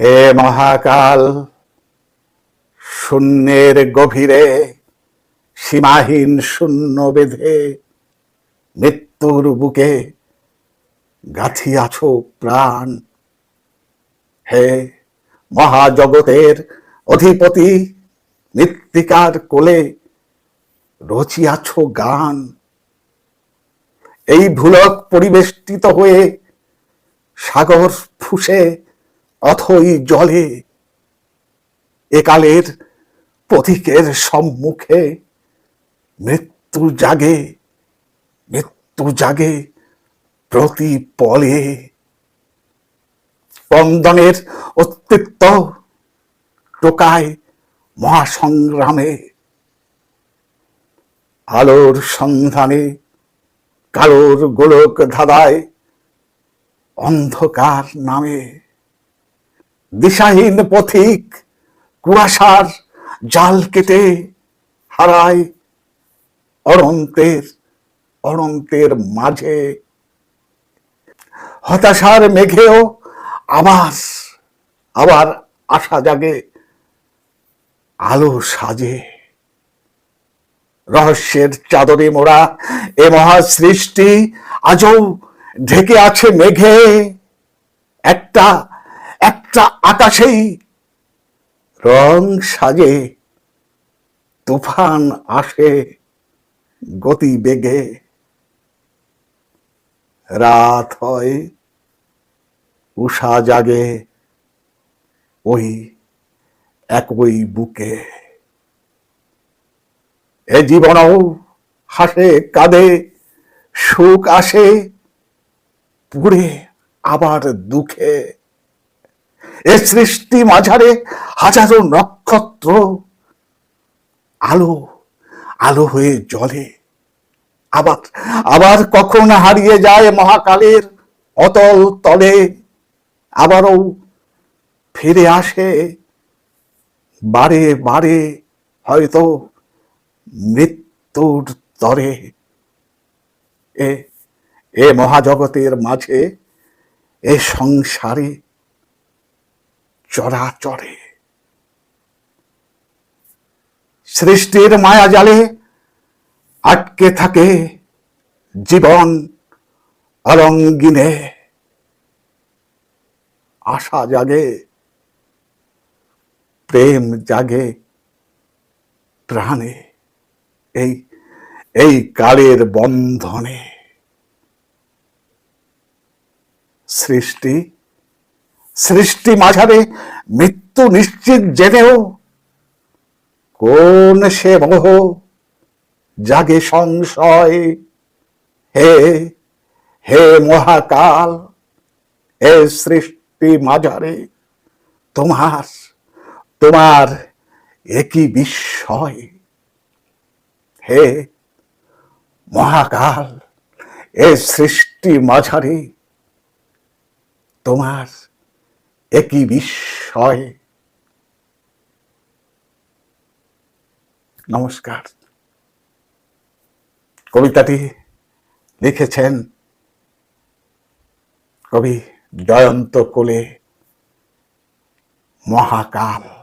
হে মহাকাল, শূন্যের গভীরে, সীমাহীন শূন্য বেঁধে, মৃত্যুর বুকে গাথিয়াছ প্রাণ। হে মহাজগতের অধিপতি, মৃত্তিকার কোলে রচিয়াছ গান। এই ভুলক পরিবেষ্টিত হয়ে সাগর ফুসে অথই জলে একালের পথিকের সম্মুখে মৃত্যু জাগে মৃত্যু জাগে প্রতি পলে। স্পন্দনের অস্তিত্ব টোকায় মহাসংগ্রামে। আলোর সন্ধানে কালোর গোলক ধাঁধায় অন্ধকার নামে। দিশাহীন পথিক কুয়াশার জাল কেটে হারায় অনন্তের অনন্তের মাঝে। হতাশার মেঘেও আবার আবার আশা জাগে, আলো সাজে। রহস্যের চাদরে মোড়া এ মহা সৃষ্টি আজও ঢেকে আছে মেঘে। একটা একটা আকাশেই রং সাজে, তুফান আসে, গতি বেগে। রাত হয়, উষা জাগে ওই একই বুকে। এ জীবনও হাসে, কাঁদে, সুখ আসে, পুড়ে আবার দুঃখে। এ সৃষ্টি মাঝারে হাজারো নক্ষত্র। আলো আলো হয়ে জ্বলে আবার আবার কখন হারিয়ে যায় মহাকালের অতল তলে, আবারও ফিরে আসে। বারে বারে হয়তো মৃত্যুর তরে। এ এ মহাজগতের মাঝে এ সংসারে চরাচরে সৃষ্টির মায়া জালে আটকে থাকে জীবন অলঙ্গিনে আশা জাগে, প্রেম জাগে প্রাণে, এই এই কালের বন্ধনে। সৃষ্টি সৃষ্টি মাঝারে মৃত্যু নিশ্চিত জেনেও। কোন সে মোহ জাগে সংশয়? হে হে মহাকাল, হে সৃষ্টি মাঝারে, তোমার তোমার একই বিস্ময়। হে মহাকাল এ সৃষ্টি মাঝারে, তোমার একই বিস্ময় নমস্কার। কবিতাটি লিখেছেন কবি জয়ন্ত কোলে মহাকাল।